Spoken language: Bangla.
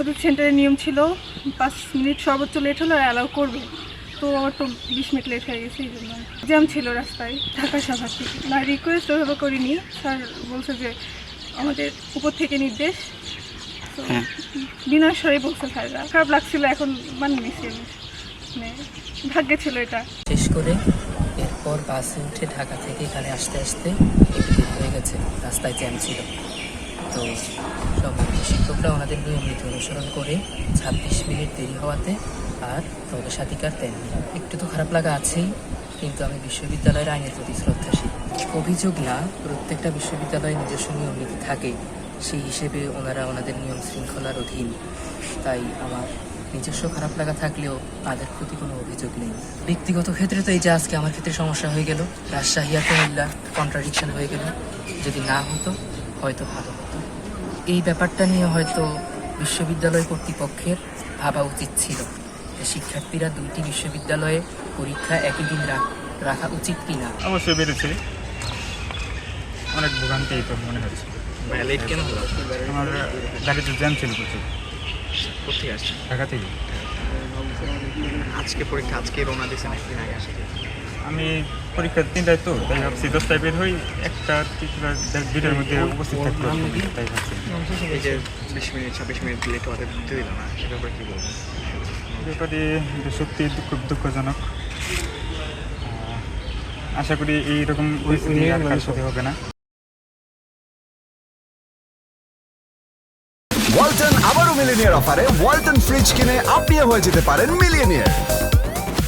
ওদের সেন্টারে নিয়ম ছিল পাঁচ মিনিট সর্বোচ্চ লেট হলে অ্যালাউ করবে। তো আমার তো বিশ মিনিট লেট হয়ে গেছে এই জন্য। জ্যাম ছিল রাস্তায় ঢাকা থেকে। না রিকোয়েস্ট ওইভাবে করিনি। স্যার বলছে যে আমাদের উপর থেকে নির্দেশ। তো হ্যাঁ। বিনয় স্বরে বলছে স্যাররা। খারাপ লাগছিল এখন মানে নিছি আমি মানে ভাগ্যে ছিল এটা। শেষ করে এরপর বাসে উঠে ঢাকা থেকে এখানে আসতে আসতে একটু হয়ে গেছে রাস্তায় জ্যাম ছিল। তো সম্মানিত শিক্ষকরা ওনাদের নিয়ম নীতি অনুসরণ করে ছাব্বিশ মিনিট দেরি হওয়াতে আর প্রবেশাধিকার দেননি একটু তো খারাপ লাগা আছেই, কিন্তু আমি বিশ্ববিদ্যালয়ের আইনের প্রতি শ্রদ্ধাশীল। অভিযোগ না, প্রত্যেকটা বিশ্ববিদ্যালয়ে নিজস্ব নিয়ম নীতি থাকে। সেই হিসেবে ওনারা ওনাদের নিয়ম শৃঙ্খলার অধীন। তাই আমার নিজস্ব খারাপ লাগা থাকলেও তাদের প্রতি কোনো অভিযোগ নেই। ব্যক্তিগত ক্ষেত্রে তো এই যে আজকে আমার ক্ষেত্রে সমস্যা হয়ে গেল, রাজশাহী আর কুমিল্লা কন্ট্রাডিকশন হয়ে গেল। যদি না হতো, হয়তো ভালো হতো। এই ব্যাপারটা নিয়ে হয়তো বিশ্ববিদ্যালয় কর্তৃপক্ষের ভাবা উচিত ছিল শিক্ষার্থীরা দুইটি বিশ্ববিদ্যালয়ে পরীক্ষা একই দিন রাখা উচিত কিনা। অবশ্যই বেড়েছে অনেক ভোগান্তি তো মনে হচ্ছে। লেট কেন হলো? আমার গাড়িতে জ্যাম ছিল প্রচুর। কোথায় আসছে ঢাকা থেকে। আজকে পরীক্ষা আজকে রওনা দিয়েছেন একদিন আগে আসছে আমি পরীক্ষা তিনটায় তো তাই ভাবছি দশটায় বের হই একটা দুইটার মধ্যে উপস্থিত থাকতে তাই ভাবছি। এই যে বিশ মিনিট ছাব্বিশ মিনিট লেট হতে দিতে দিল না সে ব্যাপারে কী বলব? ব্যাপারে এটা সত্যি খুব দুঃখজনক। আশা করি এইরকম পরিস্থিতি আর কারোর সাথে হবে না। ওয়ালটন আবারও মিলিনিয়ার অফারে ওয়ালটন ফ্রিজ কিনে আপনিও হয়ে যেতে পারেন মিলিয়নিয়ার।